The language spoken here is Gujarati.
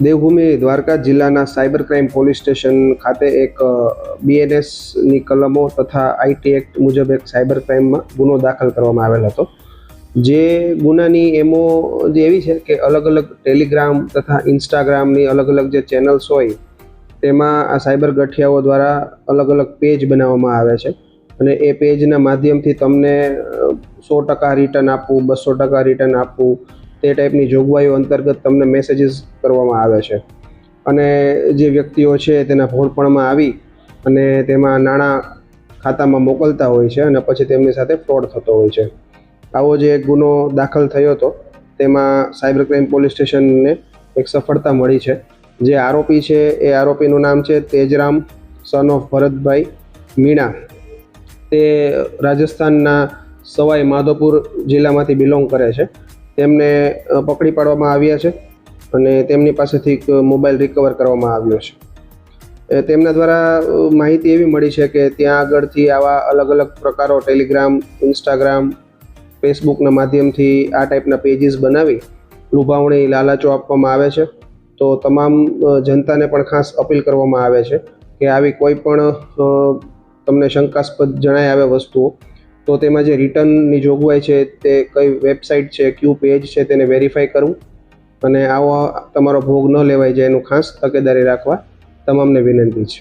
દેવભૂમિ દ્વારકા જિલ્લાના સાયબર ક્રાઇમ પોલીસ સ્ટેશન ખાતે એક બીએનએસની કલમો તથા આઈટી એક્ટ મુજબ એક સાયબર ક્રાઇમમાં ગુનો દાખલ કરવામાં આવેલ હતો. જે ગુનાની એમો જે એવી છે કે અલગ અલગ ટેલિગ્રામ તથા ઇન્સ્ટાગ્રામની અલગ અલગ જે ચેનલ્સ હોય, તેમાં આ સાયબર ગઠિયાઓ દ્વારા અલગ અલગ પેજ બનાવવામાં આવે છે. અને એ પેજના માધ્યમથી તમને સો ટકા રિટર્ન આપવું, બસો ટકા રિટર્ન આપવું તે ટાઈપની જોગવાઈઓ અંતર્ગત તમને મેસેજીસ કરવામાં આવે છે. અને જે વ્યક્તિઓ છે તેના ભોળપણમાં આવી અને તેમાં નાણાં ખાતામાં મોકલતા હોય છે અને પછી તેમની સાથે ફ્રોડ થતો હોય છે. આવો જે એક ગુનો દાખલ થયો હતો, તેમાં સાયબર ક્રાઇમ પોલીસ સ્ટેશનને એક સફળતા મળી છે. જે આરોપી છે, એ આરોપીનું નામ છે તેજરામ સન ઓફ ભરતભાઈ મીણા. તે રાજસ્થાનના સવાઈ માધોપુર જિલ્લામાંથી બિલોંગ કરે છે. તેમને પકડી પાડવામાં આવ્યા છે અને તેમની પાસેથી એક મોબાઈલ રિકવર કરવામાં આવ્યો છે. તેમના દ્વારા માહિતી એવી મળી છે કે ત્યાં આગળથી આવા અલગ અલગ પ્રકારો ટેલિગ્રામ ઇન્સ્ટાગ્રામ ફેસબુકના માધ્યમથી આ ટાઈપના પેજીસ બનાવી લુભાવણી, લાલાચો આપવામાં આવે છે. તો તમામ જનતાને પણ ખાસ અપીલ કરવામાં આવે છે કે આવી કોઈ પણ તમને શંકાસ્પદ જણાય આવે વસ્તુઓ તો તેમાં જે રિટર્નની જોગવાઈ છે તે કઈ વેબસાઇટ છે, ક્યુ પેજ છે તેને વેરીફાઈ કરવું અને આવો તમારો ભોગ ન લેવાય જાય એનું ખાસ તકેદારી રાખવા તમામને વિનંતી છે.